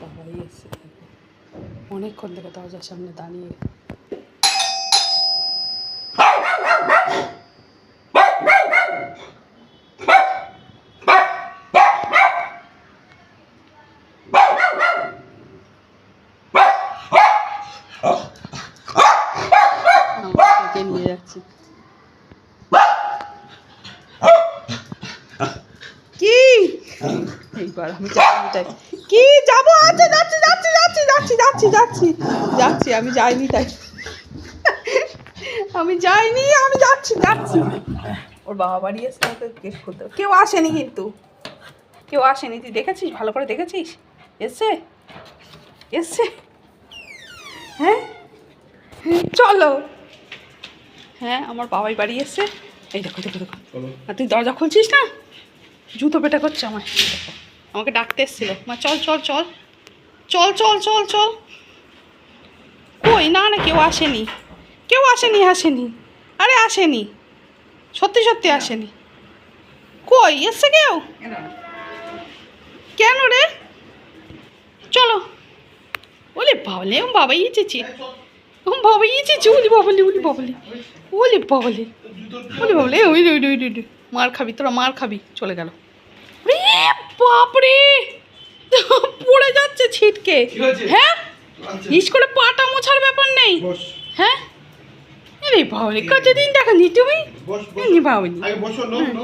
বাবাই এসছে অনেকক্ষণ থেকে দরজার সামনে দাঁড়িয়ে। নিয়ে যাচ্ছি কি এইবার আমি যাইনি তাই কি? যাব? আচ্ছা যাচ্ছি যাচ্ছি যাচ্ছি যাচ্ছি যাচ্ছি যাচ্ছি। যাচ্ছি আমি যাইনি তাই। আমি যাইনি আমি যাচ্ছি যাচ্ছি। ওর বাবা বাড়ি এসে ওকে কেস করতে কেউ আসেনি কিন্তু। কেউ আসেনি। তুই দেখেছিস? ভালো করে দেখেছিস? এসছে? এসছে? হ্যাঁ? চলো। হ্যাঁ আমার বাবাই বাড়ি এসছে। এই দেখো দেখো দেখো। আর তুই দরজা খুলছিস না? জুতো পেটা করছে আমার দেখো আমাকে ডাকতে এসেছিল। মা, চল চল চল। চল চল চল চল। কই? না না, কেউ আসেনি। কেউ আসেনি আসেনি। আরে, আসেনি। সত্যি সত্যি আসেনি। কই? এসছে কেউ? কেন রে? চলো। ওলে বাবলে বাবাই ও বাবাই এসেছে ওলি বাবলি ওলি বাবলি। ওলি বাবলি। ওলি বাবলে ওই ওই ওই। মার খাবি, তোরা মার খাবি। চলে গেল। বাপরে! পড়ে যাচ্ছে ছিটকে। হ্যাঁ? আচ্ছা। স্কুলে পাটা মোছার ব্যাপার নেই। হ্যাঁ? কতদিন দেখানি তুমি? নি নো নো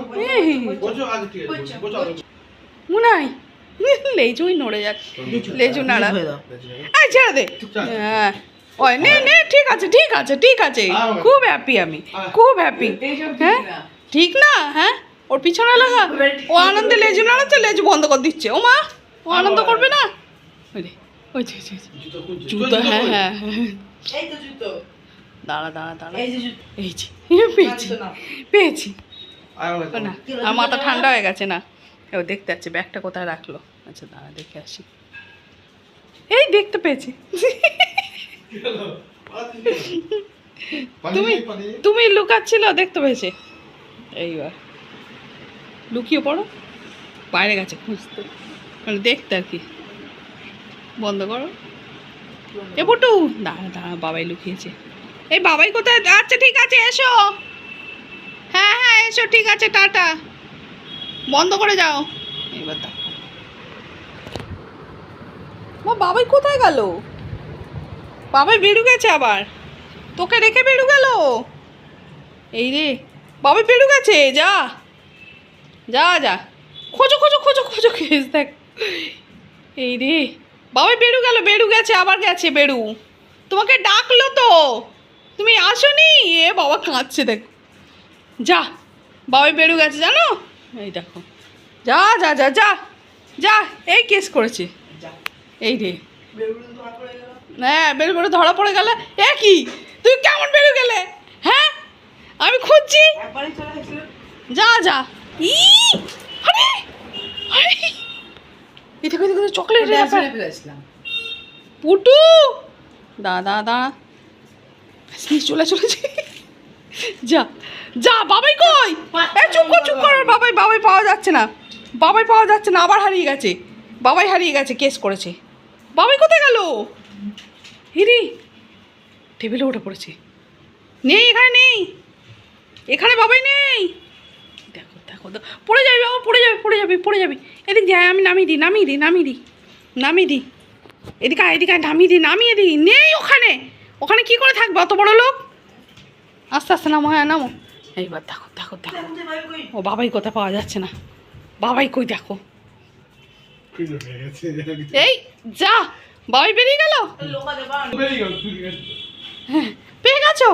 মনে হয় লেজুই নড়ে যাচ্ছে। লেজু নাড়া। আই ছেড়ে দে। হ্যাঁ। ওই নে নে ঠিক আছে ঠিক আছে ঠিক আছে। খুব হ্যাপি আমি খুব হ্যাপি হ্যাঁ? ঠিক না? হ্যাঁ? ওর পিছনে লাগা? ও আনন্দে লেজু নাড়াচ্ছে লেজু বন্ধ করে দিচ্ছে। ও মা ও আনন্দ করবে না? ওই। জুতো হ্যাঁ হ্যাঁ হ্যাঁ। এই তো জুতো। দাঁড়া দাঁড়া দাঁড়া। এই যে পেয়েছি। পেয়েছি। না আমার মাথা ঠান্ডা হয়ে গেছে না। ও দেখতে যাচ্ছে ব্যাগটা কোথায় রাখল? আচ্ছা দাঁড়া দেখে আসি। এই দেখতে পেয়েছি। তুমি তুমি লুকাচ্ছিল দেখতে পেয়েছে। এইবার। লুকিয়ে পড়ো। বাইরে গেছে, খুঁজতে। মানে দেখতে আর কি। বন্ধ করো। এ পুটু, দাঁড়া দাঁড়া, বাবাই লুকিয়েছে। এই বাবাই কোথায়? আচ্ছা ঠিক আছে, এসো। হ্যাঁ হ্যাঁ এসো, ঠিক আছে, টাটা। বন্ধ করে যাও। এবার দেখো বাবাই কোথায় গেল? বাবাই বেরু গেছে আবার। তোকে রেখে বেরু গেল? এই রে, বাবাই বেরু গেছে, যা। যা যা। খোঁজো খোঁজো খোঁজো খোঁজো খেস দেখ। এই রে। বাবা বেরু গেল বেরু গেছে আবার গেছে বেরু তোমাকে ডাকলো তো। তুমি আসোনি? এ বাবা কাঁদছে দেখ। যা বাবাই বেরু গেছে জানো? এই দেখো। যা যা যা যা যা এই কেস করেছে। এই রে। হ্যাঁ বের করে ধরা পড়ে গেল। এ কি? তুই কেমন বেরো গেলে? হ্যাঁ? আমি খুঁজছি। যা যা। ই! আরে! আরে! দেখো চকলেট পুটু! দা দা দা চলে চলেছে। যা যা বাবাই কই? এ চুপ কর চুপ কর বাবাই বাবাই পাওয়া যাচ্ছে না। বাবাই পাওয়া যাচ্ছে না আবার হারিয়ে গেছে। বাবাই হারিয়ে গেছে কেস করেছে। বাবাই কোথায় গেল? হিরি টেবিলে উঠে পড়েছে। নেই এখানে নেই। এখানে বাবাই নেই। দেখো। পড়ে যাবি বাবা, পড়ে যাবে, পড়ে যাবি পড়ে যাবি। এদিক যায়, আমি নামিয়ে দিই নামিয়ে দিই নামিয়ে দিই নামিয়ে দিই। এদিকে এদিকে নামিয়ে দিই নামিয়ে দিই। নেই ওখানে। ওখানে কি করে থাকবে অত বড় লোক? আস্তে আস্তে নামো হ্যাঁ নামো। এইবার দেখো দেখো দেখো। ও বাবাই কোথায় পাওয়া যাচ্ছে না। বাবাই কই, দেখো। এই, যা, বাবাই বেরিয়ে গেল? পারো পেয়ে গেছো?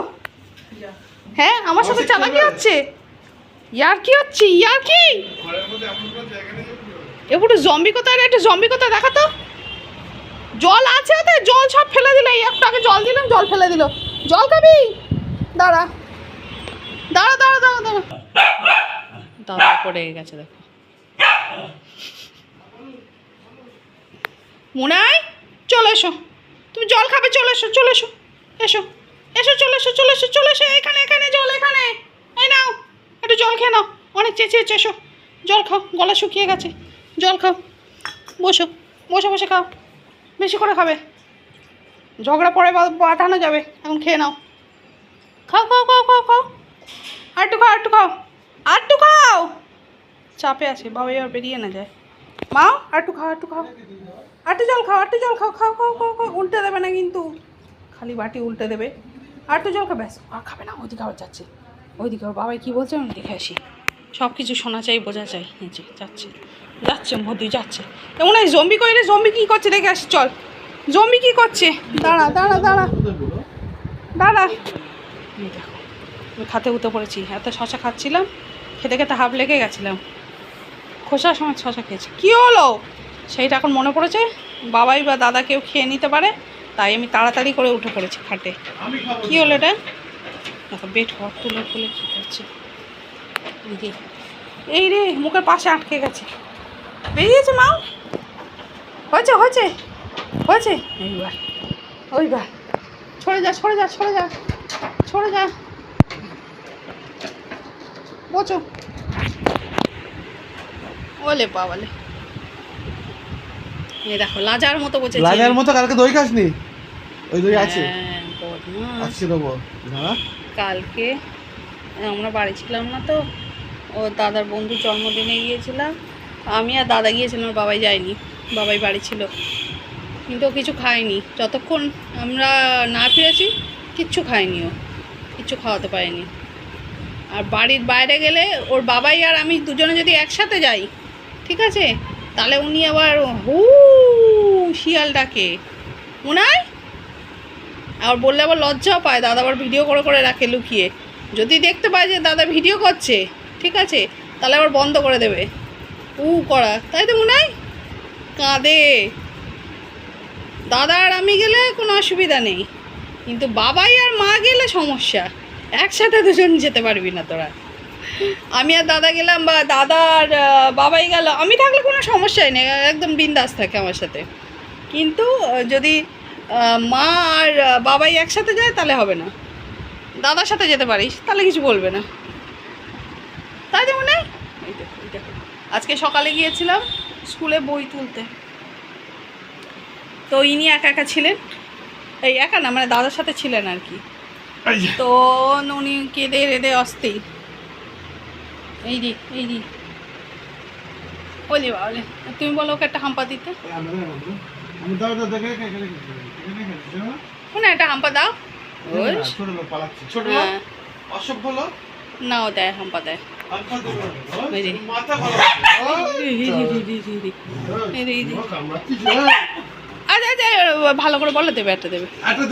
হ্যাঁ আমার সাথে চালাকি হচ্ছে। ইয়ার কি হচ্ছে? ইয়ার কি? একটু জম্বি কোথায়? একটু জম্বি কোথায়? দেখা তো। জল আছে ওতে। জল সব ফেলে দিলে। একটু আগে জল দিলাম, জল ফেলে দিল। জল খাবি? দাঁড়া। দাঁড়া দাঁড়া দাঁড়া দাঁড়া। দাঁড়া, পড়ে গেছে, দেখো। মুনাই চলে এসো। তুমি জল খাবে, চলে এসো চলে এসো। এসো। এসো, চলে এসো চলে এসো চলে এসো। এখানে এখানে জল, এখানে। এই নাও। একটু জল খেয়ে নাও। অনেক চেঁচিয়েছো, এসো। জল খাও, গলা শুকিয়ে গেছে। জল খাও। বসো, বসে বসে খাও। বেশি করে খাবে। ঝগড়া পরে বা- বাঁধানো যাবে। এখন খেয়ে নাও। খাও খাও খাও খাও খাও। আর একটু খাও, আর একটু খাও। আর একটু খাও। চাপে আছে বাবা এবার বেরিয়ে না যায়। মা, আর একটু খাও একটু খাও। আর একটু জল খাও, আর একটু জল খাও খাও খাও খাও খাও। উল্টে দেবে না কিন্তু। খালি বাটি উল্টে দেবে। আর একটু জল খাও, ব্যাস। আর খাবে না ওইদিকে আবার যাচ্ছে। ওইদিকে বাবাই কী বলছে আমি দেখে আসি। সব কিছু শোনা চাই বোঝা চাই যে, যাচ্ছে। যাচ্ছে, মধু, যাচ্ছে। এমন হয় জম্বি কইলে জম্বি কী করছে? দেখে আসি, চল। জম্বি কী করছে? দাঁড়া দাঁড়া দাঁড়া। দাঁড়া। দেখো খাতে উঠে পড়েছি। এত শশা খাচ্ছিলাম, খেতে খেতে হাফ লেগে গেছিলাম। খোসার সময় শশা খেয়েছি। কী হলো? সেইটা এখন মনে পড়েছে? বাবাই বা দাদা কেউ খেয়ে নিতে পারে, তাই আমি তাড়াতাড়ি করে উঠে পড়েছি খাটে। কী হলো এটা? বেড ঘর তুলে তুলে কী করছে এই রে মুখের পাশে আটকে গেছে। বেরিয়েছে মাও হয়েছে হয়েছে হয়েছে। এইবার ওইবার। সরে যা সরে যা সরে যা সরে যা। বোঝো ওলে বাবালে। এই দেখো লাজার মতো বসেছে লাজার মতো কালকে দই খাসনি? ওই দই আছে? হ্যাঁ। আজকে দেবো। দাঁড়া। কালকে, আমরা বাড়ি ছিলাম না তো, ও দাদার বন্ধুর জন্মদিনে গিয়েছিলাম। আমি আর দাদা গিয়েছিলাম বাবাই যায়নি, বাবাই বাড়ি ছিল। কিন্তু ও কিছু খায়নি। যতক্ষণ আমরা না ফিরেছি, কিচ্ছু খায়নি ও, কিচ্ছু খাওয়াতে পারেনি। আর বাড়ির বাইরে গেলে ওর বাবাই আর আমি দুজনে যদি একসাথে যাই, ঠিক আছে? তাহলে উনি আবার হু শিয়াল ডাকে মনে হয় আর বললে আবার লজ্জাও পায়, দাদা আবার ভিডিও করে করে রাখে লুকিয়ে। যদি দেখতে পায় যে দাদা ভিডিও করছে, ঠিক আছে, তাহলে আবার বন্ধ করে দেবে। উ করা, তাই তো মনে হয়? কাঁদে। দাদা আর আমি গেলে কোনো অসুবিধা নেই। কিন্তু বাবাই আর মা গেলে সমস্যা। একসাথে দুজন যেতে পারবি না তোরা। আমি আর দাদা গেলাম বা দাদা আর বাবাই গেল, আমি থাকলে কোনো সমস্যাই নেই, একদম বিন্দাস থাকে আমার সাথে। কিন্তু যদি মা আর বাবাই একসাথে যায় তাহলে হবে না। দাদার সাথে যেতে পারিস তাহলে কিছু বলবে না। তাই তো মনে হয়? এই দেখো, এই দেখো। আজকে সকালে গিয়েছিলাম স্কুলে বই তুলতে। তো ইনি একা একা ছিলেন। এই একা না মানে দাদার সাথে ছিলেন আর কি। তো উনি কেঁদে রেদে অস্থির। এই দি এই দি। বলি বাবলে তুমি বলো ওকে একটা হাম্পা দিতে। দাও দাও দেখে দেখে দেখে দেখে একটা হাম্পা দাও। ছোট লোক পালাচ্ছে। ছোট লোক? হ্যাঁ। অসভ্য লোক? দেয় হাম্পা ভালো করে বলে দেবে একটা দেবে। একটা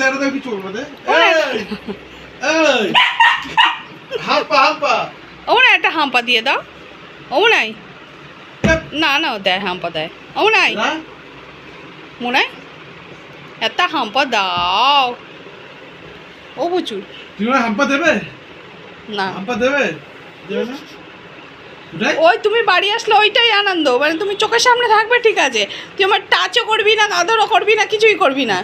দে। হাম্পা একটা হাম্পা দিয়ে দাও। ও নাই। না না ও দেয় হাম্পা দেয়। ও নাই। না? মনে একটা হাম্পা দাও। ও তুমি হাম্পা দেবে? না। হাম্পা দেবে? দেবে না? ওই তুমি বাড়ি আসলে ওইটাই আনন্দ। মানে তুমি চোখের সামনে থাকবে ঠিক আছে। তুই আমার টাচও করবি না আদরও করবি না কিছুই করবি না।